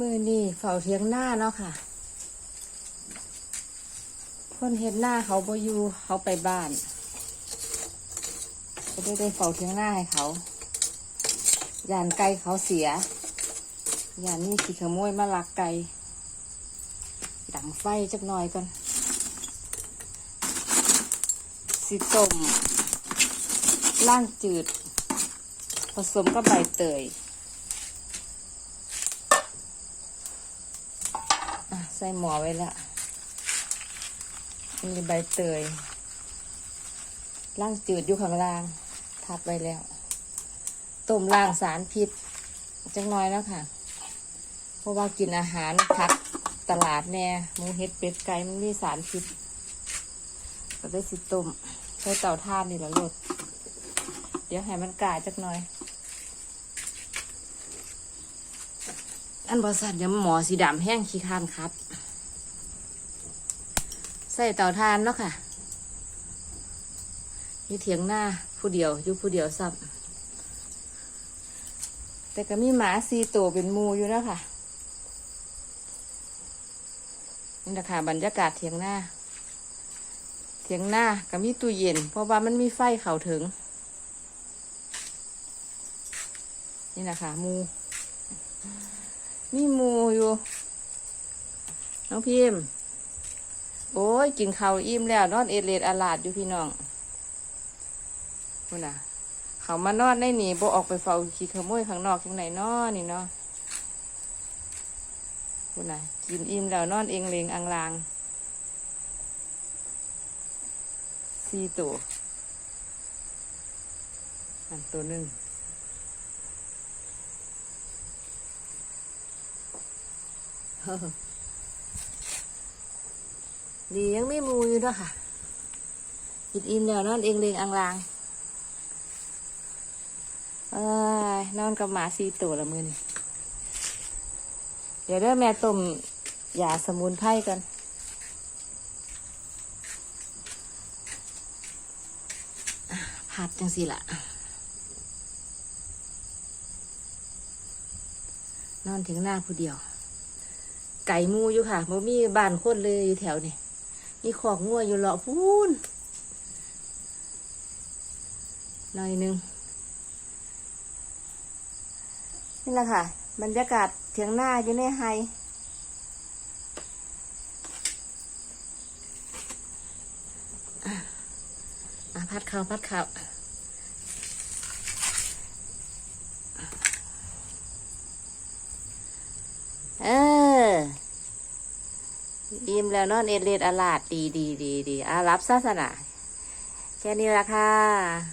มือนี่เฝ้าเทียงหน้าเนาะค่ะ คนเห็นหน้าเขาบ่อยู่เขาไปบ้านก็ได้ได้เฝ้าเทียงหน้าให้เขาย่านไก่เขาเสียย่านนี่สิขโมยมาลักไก่ดังไฟจักหน่อยก่อนสิต้มล่างจืด ผสมกับใบเตย อะ ใส่หมอไว้ละมีใบเตยล่างจืดอยู่ข้างล่าง ทับไว้แล้วต้มล่างสารพิษจังน้อยแล้วค่ะ เพราะว่ากินอาหารผักตลาดแน่หมูเห็ดเป็ดไก่มันมีสารพิษก็ได้สิต้มใช้เตาถ่านนี่แหละรดเดี๋ยวให้มันกาจักหน่อย อันบอสันเดี๋ยวหมอสีดำแห้งขี้คร้านครับ ใส่เตาถ่านเนาะค่ะอยู่เถียงหน้าผู้เดียวอยู่ผู้เดียวซับแต่ก็มีหมาสีตัวเป็นมูอยู่แล้วค่ะนี่แหละค่ะบรรยากาศเถียงหน้า เถียงหน้าก็มีตู้เย็น เพราะว่ามันมีไฟเข้าถึง นี่แหละค่ะมู มีหมูอยู่ น้องพิมโอ้ย กินข้าวอิ่มแล้วนอนเอเลดอาลาดอยู่พี่น้องคุณน่ะ เขามานอนในนี่บ่ออกไปเฝ้าขี้ขโมยข้างนอกยังไหนนอนี่เนาะคุณน่ะ กินอิ่มแล้วนอนเองเลงอังลางสี่ตัวอันตัวหนึ่ง ดียังไม่มูอยู่ด้วยค่ะกินอิ่มแล้วนอนเองเลงอังลางเอ้ยนอนกับหมาสี่ตัวละมือนี่เดี๋ยวเด้อแม่ต้มยาสมุนไพรกันผัดจังสิละนอนถึงหน้าผู้เดียว ไก่มูอยู่ค่ะบ่มีบ้านคนเลยอยู่แถวนี่มีขอกงัวอยู่เลาะพูนหน่อยหนึงนี่แหละค่ะบรรยากาศเถียงหน้าอยู่ในไฮอะอะพัดข้าวพัดข้าวเออ อิ่มแล้วนอนเอดเลดอลาดดีดีดีดีอารับศาสนาแค่นี้ละค่ะ